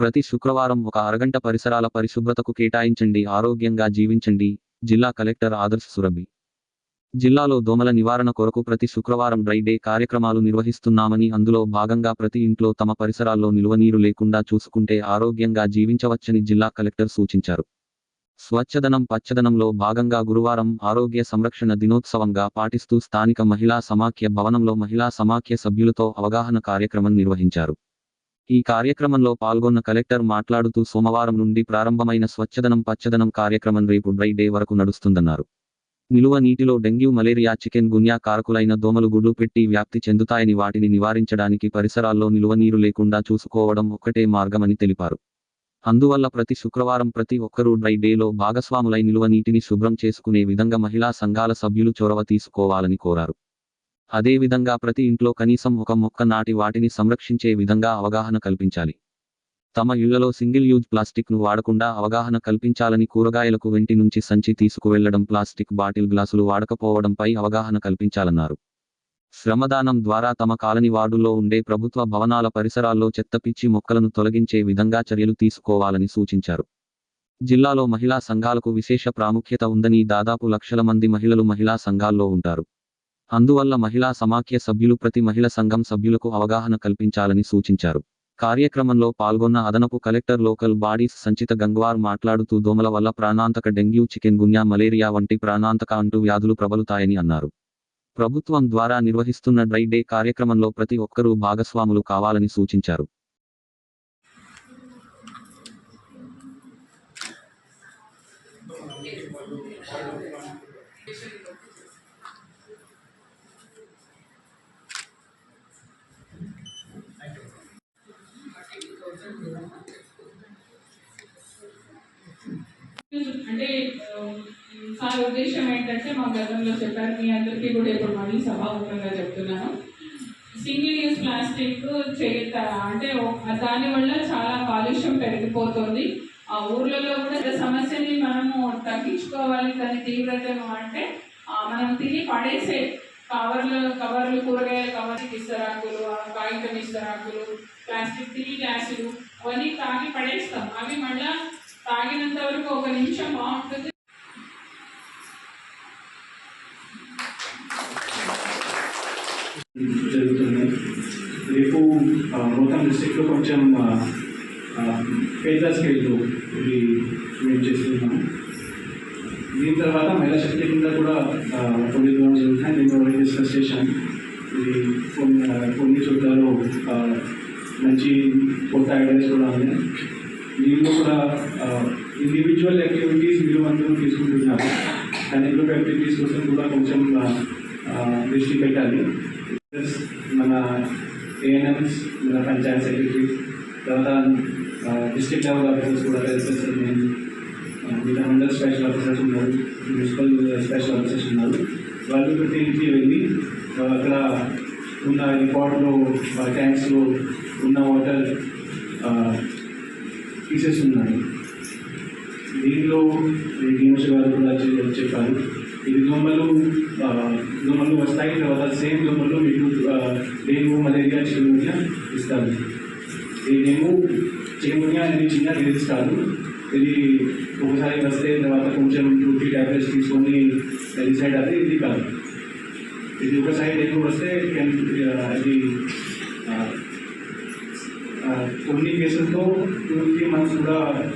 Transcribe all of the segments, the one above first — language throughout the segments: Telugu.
ప్రతి శుక్రవారం ఒక అరగంట పరిసరాల పరిశుభ్రతకు కేటాయించండి ఆరోగ్యంగా జీవించండి జిల్లా కలెక్టర్ ఆదర్శ్ సురభి. జిల్లాలో దోమల నివారణ కొరకు ప్రతి శుక్రవారం డ్రై డే కార్యక్రమాలు నిర్వహిస్తున్నామని అందులో భాగంగా ప్రతి ఇంట్లో తమ పరిసరాల్లో నిలువనీరు లేకుండా చూసుకుంటే ఆరోగ్యంగా జీవించవచ్చని జిల్లా కలెక్టర్ సూచించారు. స్వచ్ఛదనం పచ్చదనంలో భాగంగా గురువారం ఆరోగ్య సంరక్షణ దినోత్సవంగా పాటిస్తూ స్థానిక మహిళా సమాఖ్య భవనంలో మహిళా సమాఖ్య సభ్యులతో అవగాహన కార్యక్రమం నిర్వహించారు. ఈ కార్యక్రమంలో పాల్గొన్న కలెక్టర్ మాట్లాడుతూ సోమవారం నుండి ప్రారంభమైన స్వచ్ఛదనం పచ్చదనం కార్యక్రమం రేపు డ్రై డే వరకు నడుస్తుందన్నారు. నిలువ నీటిలో డెంగ్యూ మలేరియా చికెన్ గున్యా కారకులైన దోమలు గుడ్లు పెట్టి వ్యాప్తి చెందుతాయని వాటిని నివారించడానికి పరిసరాల్లో నిలువ నీరు లేకుండా చూసుకోవడం ఒక్కటే మార్గమని తెలిపారు. అందువల్ల ప్రతి శుక్రవారం ప్రతి ఒక్కరూ డ్రై డేలో భాగస్వాములై నిలువ నీటిని శుభ్రం చేసుకునే విధంగా మహిళా సంఘాల సభ్యులు చొరవ తీసుకోవాలని కోరారు. అదేవిధంగా ప్రతి ఇంట్లో కనీసం ఒక మొక్క నాటి వాటిని సంరక్షించే విధంగా అవగాహన కల్పించాలి. తమ ఇళ్ళలో సింగిల్ యూజ్ ప్లాస్టిక్ను వాడకుండా అవగాహన కల్పించాలని కూరగాయలకు వెంటి నుంచి సంచి తీసుకువెళ్ళడం ప్లాస్టిక్ బాటిల్ గ్లాసులు వాడకపోవడంపై అవగాహన కల్పించాలన్నారు. శ్రమదానం ద్వారా తమ కాలనీ వార్డుల్లో ఉండే ప్రభుత్వ భవనాల పరిసరాల్లో చెత్త పిచ్చి మొక్కలను తొలగించే విధంగా చర్యలు తీసుకోవాలని సూచించారు. జిల్లాలో మహిళా సంఘాలకు విశేష ప్రాముఖ్యత ఉందని దాదాపు లక్షల మంది మహిళలు మహిళా సంఘాల్లో ఉంటారు. అందువల్ల మహిళా సమాఖ్య సభ్యులు ప్రతి మహిళ సంఘం సభ్యులకు అవగాహన కల్పించాలని సూచించారు. కార్యక్రమంలో పాల్గొన్న అదనపు కలెక్టర్ లోకల్ బాడీస్ సంచిత గంగ్వార్ మాట్లాడుతూ దోమల వల్ల ప్రాణాంతక డెంగ్యూ చికెన్ గున్యా మలేరియా వంటి ప్రాణాంతక అంటూ వ్యాధులు ప్రబలుతాయని అన్నారు. ప్రభుత్వం ద్వారా నిర్వహిస్తున్న డ్రై డే కార్యక్రమంలో ప్రతి ఒక్కరూ భాగస్వాములు కావాలని సూచించారు. అంటే um, సార్ ఉద్దేశం ఏంటంటే మా గతంలో చెప్పారు మీ అందరికీ కూడా ఇప్పుడు మళ్ళీ సభాముఖంగా చెప్తున్నాను. సింగిల్ యూస్ ప్లాస్టిక్ చేత అంటే దానివల్ల చాలా కాలుష్యం పెరిగిపోతుంది. ఆ ఊర్లలో కూడా సమస్యని మనము తగ్గించుకోవాలి దాని తీవ్రతను అంటే మనం తిని పడేసే కవర్లు కవర్లు కూరగాయల కవర్ ఇస్తరాకులు ఆ కాగితం ఇస్తరాకులు ప్లాస్టిక్ టీ గ్లాసులు అవన్నీ తాగి పడేస్తాం. అవి మళ్ళీ తాగినంత వరకు ఒక నిమిషం బాగుంటుంది జరుగుతుంది రేపు ఆ, మొత్తం డిస్ట్రిక్ట్లో కొంచెం పేద స్కేల్లో ఇది మేము చేస్తున్నాము. దీని తర్వాత మహిళా శక్తి కింద కూడా కొన్ని ద్వారా జరుగుతున్నాయి. నేను ఆల్రెడీ డిస్కస్ చేశాను ఇది కొన్ని కొన్ని చోట్లలో మంచి కొత్త ఐడియాస్ కూడా ఉన్నాయి. దీనిలో కూడా Uh, ఇండివిజువల్ యాక్టివిటీస్ మీరు అందరూ తీసుకుంటున్నారు. కానీ గ్రూప్ యాక్టివిటీస్ కోసం కూడా కొంచెం uh, uh, దృష్టి పెట్టాలి. ప్లస్ మన ఏఎన్ఎంస్ మన పంచాయత్ సెక్రటరీస్ తర్వాత డిస్ట్రిక్ట్ లెవెల్ ఆఫీసర్స్ కూడా ప్లస్ మిగతా మండల్ స్పెషల్ ఆఫీసర్స్ ఉన్నారు. మున్సిపల్ స్పెషల్ ఆఫీసర్స్ ఉన్నారు. వాళ్ళు ప్రతి ఇంటికి వెళ్ళి అక్కడ ఉన్న రికార్డులో ట్యాంక్స్లో ఉన్న వాటర్ తీసేస్తున్నారు దీనిలో డిఎంసీ గారు కూడా చె- చెప్పారు. ఇది దోమలు ఆ, దోమలు వస్తాయి తర్వాత సేమ్ దోమలు మీకు ఆ, డెంగ్యూ మలేరియా చికెన్గున్యా ఇస్తారు. ఈ డెంగ్యూ చికెన్గున్యా అనేది చిన్న డిజీజ్ కాదు. ఇది ఒకసారి వస్తే తర్వాత కొంచెం టూ త్రీ ట్యాబ్లెట్స్ తీసుకొని డిసైడ్ అయితే ఇది కాదు. ఇది ఒకసారి డెంగ్యూ వస్తే can- ఆ, ఇది ఆ, ఆ, కొన్ని కేసులతో టూ త్రీ మంత్స్ కూడా ఆ,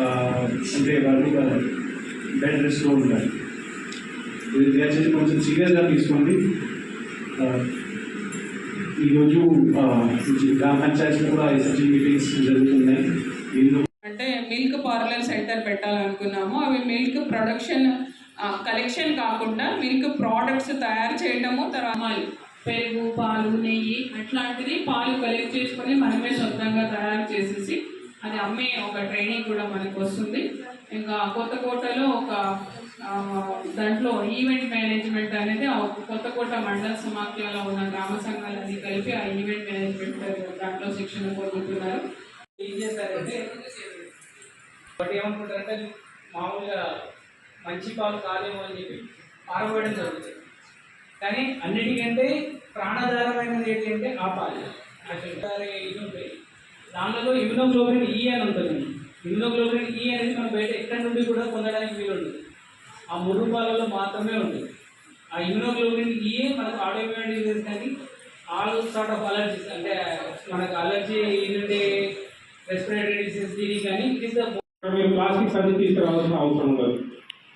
అంటే వాళ్ళు బెడ్ రెస్ట్లో ఉండాలి. ఇది దయచేసి కొంచెం సీరియస్గా తీసుకోండి. ఈరోజు గ్రామ పంచాయతీలో కూడా ఎస్ఎస్జీ మీటింగ్స్ జరుగుతున్నాయి. దీనిలో అంటే మిల్క్ పార్లర్ సెంటర్ పెట్టాలనుకున్నాము. అవి మిల్క్ ప్రొడక్షన్ కలెక్షన్ కాకుండా మిల్క్ ప్రోడక్ట్స్ తయారు చేయడము తర్వాత పెరుగు పాలు నెయ్యి అట్లాంటిది పాలు కలెక్ట్ చేసుకొని మనమే సొంతంగా తయారు చేసేసి అది అమ్మే ఒక ట్రైనింగ్ కూడా మనకు వస్తుంది. ఇంకా కొత్తకోటలో ఒక దాంట్లో ఈవెంట్ మేనేజ్మెంట్ అనేది కొత్త కొత్తకోట మండల సమాఖ్యలో ఉన్న గ్రామ సంఘాలన్నీ కలిపి ఆ ఈవెంట్ మేనేజ్మెంట్ దాంట్లో శిక్షణ పొందుతున్నారు. ఏం చేస్తారంటే ఒకటి ఏమనుకుంటారంటే మామూలుగా మంచి పాలు కాదేమో అని చెప్పి పారబోయడం జరుగుతుంది. కానీ అన్నిటికంటే ప్రాణాధారమైనది ఏంటంటే ఆ పాలు. అసలు ఇది ఉంటాయి దానిలో ఇమ్యునోగ్లోబిన్ ఈ అని ఉంటుంది. ఇమ్యునోగ్లోబిన్ ఈ అనేది మనం బయట ఎక్కడి నుండి కూడా పొందడానికి వీలు ఉంటుంది ఆ మూడు మాత్రమే ఉంటుంది ఆ ఇమ్యునోగ్లోబిన్ e ఈఏ మనకు ఆటోఇమ్యూన్ డిసీజెస్ కానీ ఆల్ సార్ట్ ఆఫ్ అలర్జీస్ అంటే మనకు అలర్జీ ఏంటంటే రెస్పిరేటరీ డిసీజ్ దీనికి కానీ ఇట్ ఇస్ మీరు ప్లాస్టిక్స్ అన్ని తీసుకురావాల్సిన అవసరం ఉండదు.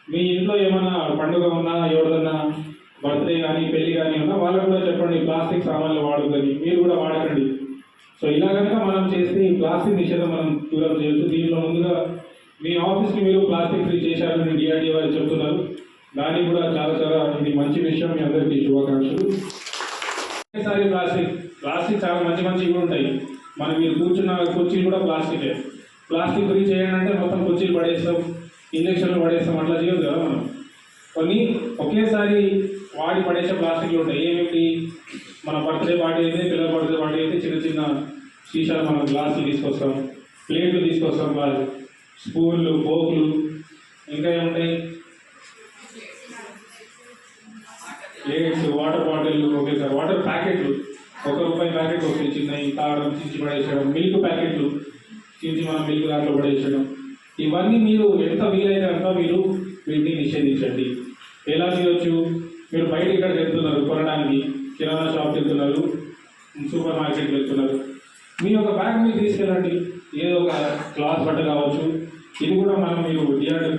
మీ ఇంట్లో ఏమన్నా పండుగ ఉన్నా ఎవరిదన్నా బర్త్డే కానీ పెళ్ళి కానీ ఉన్నా వాళ్ళకు కూడా చెప్పండి ప్లాస్టిక్ సామాన్లు వాడొద్దని. మీరు కూడా వాడకండి. సో ఇలా కనుక మనం చేస్తే ఈ ప్లాస్టిక్ నిషేధం మనం దూరం చేయొచ్చు దీంట్లో ముందుగా మీ ఆఫీస్కి మీరు ప్లాస్టిక్ ఫ్రీ చేశారని డిఆర్డీ వారు చెప్తున్నారు. దానికి కూడా చాలా చాలా ఇది మంచి విషయం మీ అందరికీ శుభాకాంక్షలు. ఒకేసారి ప్లాస్టిక్ ప్లాస్టిక్ చాలా మంచి మంచివి కూడా ఉంటాయి. మనం మీరు కూర్చున్న కుర్చీలు కూడా ప్లాస్టికే. ప్లాస్టిక్ ఫ్రీ చేయండి అంటే మొత్తం కుర్చీలు పడేస్తాం ఇంజక్షన్లు పడేస్తాం అట్లా చేయదు కదా మనం. కొన్ని ఒకేసారి వాడి పడేసే ప్లాస్టిక్లు ఉంటాయి. ఏమిటి? మన బర్త్డే పార్టీ అయితే పిల్లల బర్త్డే పార్టీ అయితే చిన్న చిన్న సీసాలు మనం గ్లాసులు తీసుకొస్తాం ప్లేట్లు తీసుకొస్తాం వాళ్ళు. స్పూన్లు పోకులు ఇంకా ఏముంటాయి? ప్లేట్స్ వాటర్ బాటిల్ ఒకేసారి వాటర్ ప్యాకెట్లు. ఒక రూపాయి ప్యాకెట్ ఒకటి చిన్నవి తాగడం చించి పడేసడం మిల్క్ ప్యాకెట్లు చించి మనం మిల్క్ దాంట్లో పడేసడం ఇవన్నీ మీరు ఎంత వీలైతే అంత మీరు వీటిని నిషేధించండి. ఎలా చేయొచ్చు? మీరు బయట ఇక్కడ వెళ్తున్నారు కొనడానికి కిరాణా షాప్కి వెళ్తున్నారు సూపర్ మార్కెట్కి వెళ్తున్నారు. మీ యొక్క బ్యాగ్ మీరు తీసుకెళ్ళండి. ఏదో ఒక క్లాత్ బట్ట కావచ్చు ఇది కూడా మనం మీరు డిఆర్డీ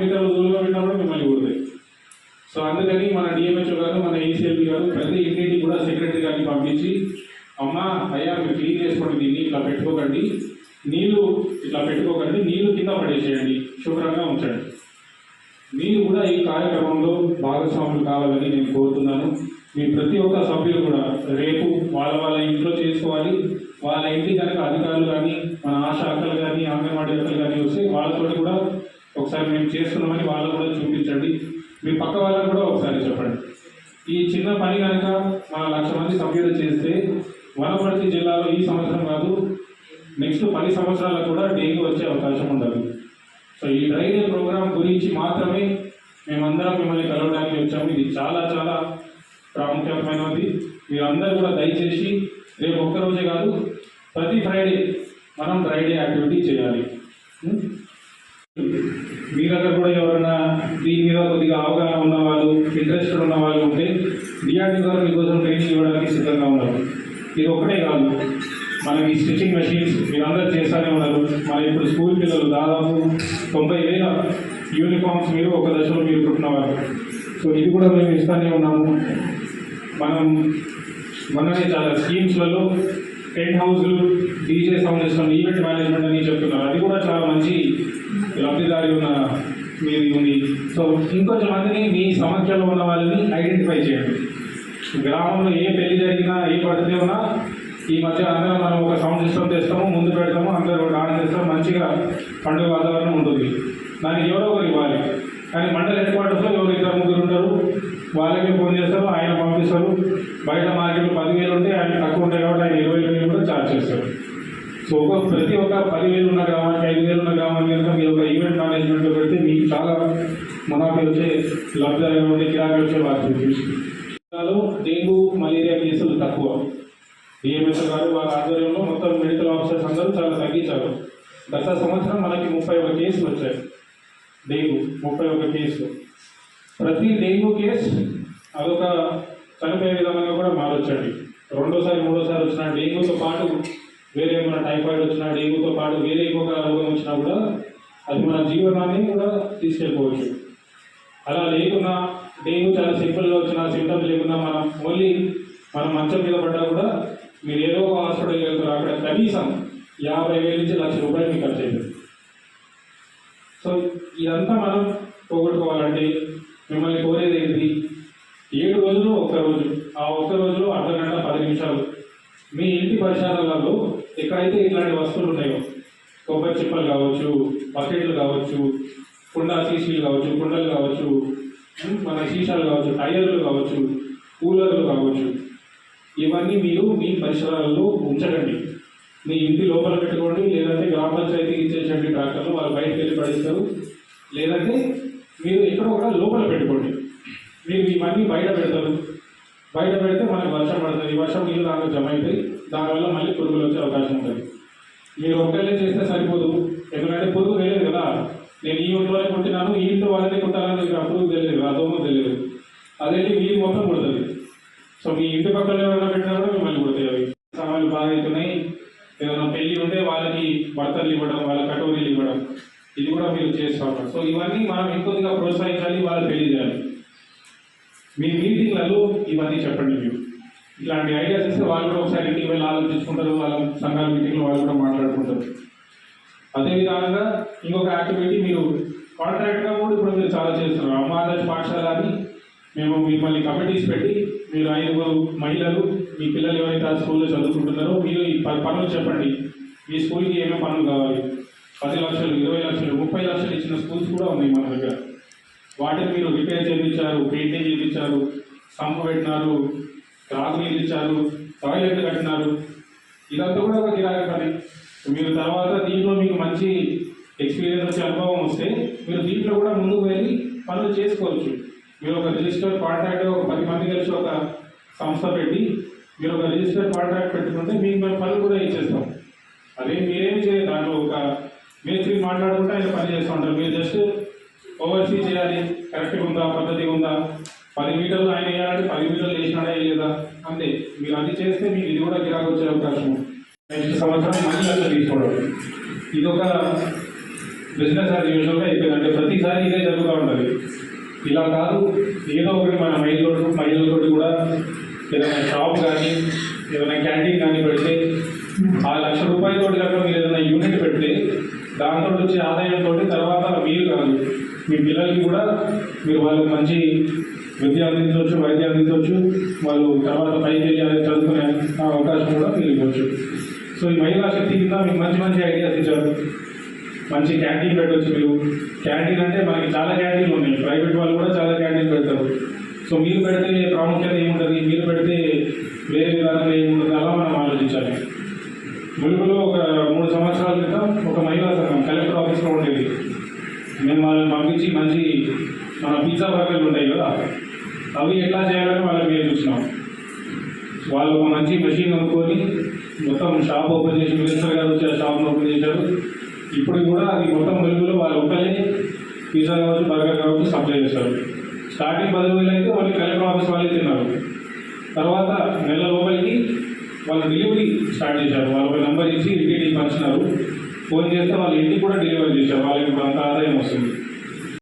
మీటర్లు దూరంగా పెట్టినా కూడా మిమ్మల్ని కూడదు సో అందుకని మన డిఎంహెచ్ఓ గారు మన ఏసీఎల్పీ గారు ప్రతి ఇంటికి కూడా సెక్రటరీ గారిని పంపించి అమ్మ అయ్యా మీరు క్లీన్ చేసుకోండి దీన్ని ఇట్లా పెట్టుకోకండి. నీళ్ళు ఇట్లా పెట్టుకోకండి నీళ్ళు కింద పడేసేయండి శుభ్రంగా ఉంచండి. మీరు కూడా ఈ కార్యక్రమంలో భాగస్వాములు కావాలని నేను కోరుతున్నాను. మీ ప్రతి ఒక్క సభ్యులు కూడా రేపు వాళ్ళ వాళ్ళ ఇంట్లో చేసుకోవాలి. వాళ్ళ ఇంటి కనుక అధికారులు కానీ మన ఆశా అక్కలు కానీ అంగన్వాడీ అక్కలు కానీ వస్తే వాళ్ళతో కూడా ఒకసారి మేము చేస్తున్నామని వాళ్ళు కూడా చూపించండి. మీ పక్క వాళ్ళకు కూడా ఒకసారి చెప్పండి. ఈ చిన్న పని కనుక మన లక్ష మంది సభ్యులు చేస్తే వనపర్తి జిల్లాలో ఈ సంవత్సరం కాదు నెక్స్ట్ పది సంవత్సరాలకు కూడా డెంగ్యూ వచ్చే అవకాశం ఉండదు సో ఈ డ్రై డే ప్రోగ్రామ్ గురించి మాత్రమే మేమందరం మిమ్మల్ని కలవడానికి వచ్చాము. ఇది చాలా చాలా ప్రాముఖ్యమైనది. మీరందరూ కూడా దయచేసి రేపు ఒక్కరోజే కాదు ప్రతి ఫ్రైడే మనం ఫ్రైడే యాక్టివిటీ చేయాలి. ఉం? మీ దగ్గర కూడా ఎవరైనా దీని మీద కొద్దిగా అవగాహన ఉన్న వాళ్ళు ఇంట్రెస్టెడ్ ఉన్న వాళ్ళు ఉంటే డిఆర్డీ గారు మీకోసం ట్రైనింగ్ ఇవ్వడానికి సిద్ధంగా ఉన్నారు. ఇది ఒకటే కాదు. మనకి స్టిచ్చింగ్ మెషిన్స్ మీరందరూ చేస్తూనే ఉన్నారు. మన ఇప్పుడు స్కూల్ పిల్లలు దాదాపు తొంభై వేల యూనిఫామ్స్ మీరు ఒక దశలో మీరు కుట్టినవారు సో ఇది కూడా మేము ఇస్తూనే ఉన్నాము. మనం మొన్ననే చాలా స్కీమ్స్లలో టెంట్ హౌస్లు DJ sound system event management అని చెప్తున్నారు. అది కూడా చాలా మంచి లబ్ధిదారి ఉన్న మీది ఉంది. సో ఇంకొంచెం మందిని మీ సమస్యలో ఉన్న వాళ్ళని ఐడెంటిఫై చేయండి. గ్రామంలో ఏ పెళ్ళి జరిగినా ఏ బర్త్డే ఉన్నా ఈ మధ్య అందరం మనం ఒక సౌండ్ సిస్టమ్ తెస్తాము ముందు పెడతాము అందరూ డాన్స్ చేస్తాం మంచిగా పండుగ వాతావరణం ఉంటుంది. దానికి ఎవరో ఒకరు ఇవ్వాలి. కానీ మండల హెడ్ క్వార్టర్స్లో ఎవరు ఇద్దరు ముగ్గురు ఉంటారు వాళ్ళకి ఫోన్ చేస్తారు ఆయన పంపిస్తారు. బయట మార్కెట్లో పదివేలు ఉంటే ఆయన తక్కువ ఉంటాయి కాబట్టి ఆయన ఇరవై వేలు కూడా ఛార్జ్ చేస్తారు. సో ఒక ప్రతి ఒక్క పదివేలు ఉన్న గ్రామానికి ఐదు వేలు ఉన్న గ్రామానికి కనుక మీరు ఒక ఈవెంట్ మేనేజ్మెంట్లో పెడితే మీకు చాలా మునాఫీ వచ్చే లబ్ధిదారులు ఉండే కిరాకీ వచ్చే వాళ్ళకి జిల్లాలో డెంగ్యూ మలేరియా కేసులు తక్కువ. డిఎంఎస్ గారు వాళ్ళ ఆధ్వర్యంలో మొత్తం మెడికల్ ఆఫీసర్స్ అందరూ చాలా తగ్గించారు. గత సంవత్సరం మనకి ముప్పై ఒక కేసులు వచ్చాయి. డెంగ్యూ ముప్పై ఒక కేసు. ప్రతి డెంగ్యూ కేసు అదొక చనిపోయే విధంగా కూడా మారొచ్చండి. రెండోసారి మూడోసారి వచ్చిన డెంగ్యూతో పాటు వేరే ఏమైనా టైఫాయిడ్ వచ్చినా డెంగ్యూతో పాటు వేరే ఇంకొక రోగం వచ్చినా కూడా అది మన జీవనాన్ని కూడా తీసుకెళ్ళిపోవచ్చు. అలా లేకున్నా డెంగ్యూ చాలా సింపుల్గా వచ్చిన సిమ్టమ్స్ లేకున్నా మనం ఓన్లీ మనం మంచం మీద పడ్డా కూడా మీరు ఏదో ఒక హాస్పిటల్కి వెళ్తారు అక్కడ కనీసం యాభై వేల నుంచి లక్ష రూపాయలు మీకు ఖర్చు అవుతుంది సో ఇదంతా మనం పోగొట్టుకోవాలంటే మిమ్మల్ని కోరేది ఏంటి? ఏడు రోజులు ఒక్క రోజు. ఆ ఒక్క రోజులో అర్ధ గంట పది నిమిషాలు. మీ ఇంటి పరిసరాలలో ఎక్కడైతే ఇట్లాంటి వస్తువులు ఉన్నాయో కొబ్బరి చిప్పలు కావచ్చు బకెట్లు కావచ్చు కుండ సీసీలు కావచ్చు కుండలు కావచ్చు మన సీసాలు కావచ్చు టైర్లు కావచ్చు కూలర్లు కావచ్చు ఇవన్నీ మీరు మీ పరిసరాలలో ఉంచకండి. మీ ఇంటి లోపల పెట్టుకోండి లేదంటే గ్రామ పంచాయతీకి ఇచ్చేసండి ట్రాక్టర్లు వాళ్ళు బయటకు వెళ్ళి పడిస్తారు. లేదంటే మీరు ఎక్కడో ఒక లోపల పెట్టుకోండి. మీరు ఇవన్నీ బయట పెడతారు. బయట పెడితే మనకి వర్షం పడుతుంది. వర్షం నీళ్ళు దాంట్లో జమ అవుతాయి దానివల్ల మళ్ళీ పురుగులు వచ్చే అవకాశం ఉంటుంది. మీరు ఒక్కళ్ళే చేస్తే సరిపోదు. ఎందుకంటే పురుగు తెలియదు కదా. నేను ఈ ఇంట్లోనే కుట్టినాను ఈ ఇంట్లో వాళ్ళనే కుట్టాలని పురుగు తెలియదు అదోమో దోమ తెలియదు. అదే మీరు మొత్తం కుడుతుంది. సో మీ ఇంటి పక్కన ఎవరైనా పెట్టినా కూడా మిమ్మల్ని కుడతాయి అవి సామాన్లు బాగా అవుతున్నాయి ఏదైనా పెళ్ళి ఉంటే వాళ్ళకి బర్తలు ఇవ్వడం వాళ్ళ కటోరీలు ఇవ్వడం ఇది కూడా మీరు చేస్తూ ఉంటారు సో ఇవన్నీ మనం ఇంకొద్దిగా ప్రోత్సహించాలి వాళ్ళు పెళ్ళి చేయాలి మీ మీటింగ్లలో ఇవన్నీ చెప్పండి మీరు ఇట్లాంటి ఐడియాస్ ఇస్తే వాళ్ళు కూడా ఒకసారి ఇంటికి వెళ్ళి ఆలోచించుకుంటారు వాళ్ళ సంఘాల మీటింగ్లో వాళ్ళు కూడా మాట్లాడుకుంటారు. అదే విధంగా ఇంకొక యాక్టివిటీ మీరు కాంట్రాక్ట్గా కూడా ఇప్పుడు మీరు చాలా చేస్తున్నారు. అమ్మ పాఠశాల అని మేము మిమ్మల్ని కమిటీస్ పెట్టి మీరు ఐదుగురు మహిళలు మీ పిల్లలు ఎవరైతే ఆ స్కూల్లో చదువుకుంటున్నారో మీరు ఈ ప- పనులు చెప్పండి. మీ స్కూల్కి ఏమేమి పనులు కావాలి? పది లక్షలు ఇరవై లక్షలు ముప్పై లక్షలు ఇచ్చిన స్కూల్స్ కూడా ఉన్నాయి మన దగ్గర. వాటిని మీరు రిపేర్ చేయించారు పెయింటింగ్ చేయించారు సంపు పెట్టినారు త్రాగునీళ్ళు ఇచ్చారు టాయిలెట్లు కట్టినారు. ఇదంతా కూడా ఒక కిరాయి పని. మీరు తర్వాత దీంట్లో మీకు మంచి ఎక్స్పీరియన్స్ వచ్చే అనుభవం వస్తే మీరు దీంట్లో కూడా ముందుకు వెళ్ళి పనులు చేసుకోవచ్చు. మీరు ఒక రిజిస్టర్ కాంట్రాక్ట్ ఒక పది మంది కలిసి ఒక సంస్థ పెట్టి మీరు ఒక రిజిస్టర్ కాంట్రాక్ట్ పెట్టుకుంటే మీకు మేము పనులు కూడా ఇచ్చేస్తాం. అదే మీరేం చేయాలి దాంట్లో ఒక మేస్త్రి మాట్లాడుకుంటే ఆయన పని చేస్తూ ఉంటారు. మీరు జస్ట్ ఓవర్సీ చేయాలి. కరెక్ట్గా ఉందా? పద్ధతిగా ఉందా? పది మీటర్లు ఆయన వేయాలంటే పది మీటర్లు వేసినాడా లేదా? అంతే. మీరు అది చేస్తే మీకు ఇది కూడా గిరాకు వచ్చే అవకాశం. నెక్స్ట్ సంవత్సరం మళ్ళీ అట్లా తీసుకోవడం. ఇది ఒక బిజినెస్ అది యూజువల్గా అయిపోయింది అంటే ప్రతిసారి ఇదే జరుగుతూ ఉంటుంది. ఇలా కాదు ఏదో ఒకటి మన మహిళలు మహిళలతోటి కూడా ఏదైనా షాప్ కానీ ఏదైనా క్యాంటీన్ కానీ పెడితే ఆ లక్ష రూపాయలతోటి కనుక మీరు ఏదైనా యూనిట్ పెడితే దాంతో వచ్చే ఆదాయంతో తర్వాత మీరు కాదు. మీ పిల్లలకి కూడా మీరు వాళ్ళకి మంచి విద్య అందించవచ్చు వైద్యం అందించవచ్చు వాళ్ళు తర్వాత పైకి వెళ్ళి చదువుకునే అవకాశం కూడా పెరిగిపోవచ్చు సో ఈ మహిళా శక్తి కింద మీకు మంచి మంచి ఐడియాస్ ఇచ్చారు. మంచి క్యాంటీన్ పెట్టవచ్చు మీరు. క్యాంటీన్ అంటే మనకి చాలా క్యాంటీన్లు ఉన్నాయి. ప్రైవేట్ వాళ్ళు కూడా చాలా క్యాంటీన్ పెడతారు. సో మీరు పెడితే ప్రాముఖ్యత ఏముంటుంది? మీరు పెడితే వేరే విధానంగా ఏముంటుంది? అలా మనం ఆలోచించాలి. ములుగులో ఒక మూడు సంవత్సరాల క్రితం ఒక మహిళా సంఘం కలెక్టర్ ఆఫీస్లో ఉండేది. మేము వాళ్ళని పంపించి మంచి మన పిజ్జా బర్గర్లు ఉంటాయి కదా అవి ఎట్లా చేయాలని వాళ్ళకి చూసినాం. వాళ్ళు ఒక మంచి మెషిన్ అనుకొని మొత్తం షాప్ ఓపెన్ చేసి మినిస్టర్ గారు వచ్చి ఆ షాప్ను ఓపెన్ చేశారు. ఇప్పుడు కూడా అది మొత్తం వెలుగులో వాళ్ళు ఒక్కలే పిజ్జా కావచ్చు బర్గర్ కావచ్చు సప్లై చేస్తారు. స్టార్టింగ్ పది వేలు అయితే వాళ్ళు కలెక్టర్ ఆఫీస్ వాళ్ళే తిన్నారు. తర్వాత నెల లోపలికి వాళ్ళు డెలివరీ స్టార్ట్ చేశారు. వాళ్ళ నెంబర్ ఇచ్చి ఇంటికి పంచినారు. ఫోన్ చేస్తే వాళ్ళు ఇంటికి కూడా డెలివరీ చేశారు. వాళ్ళకి ఇప్పుడు అంత ఆదాయం వస్తుంది.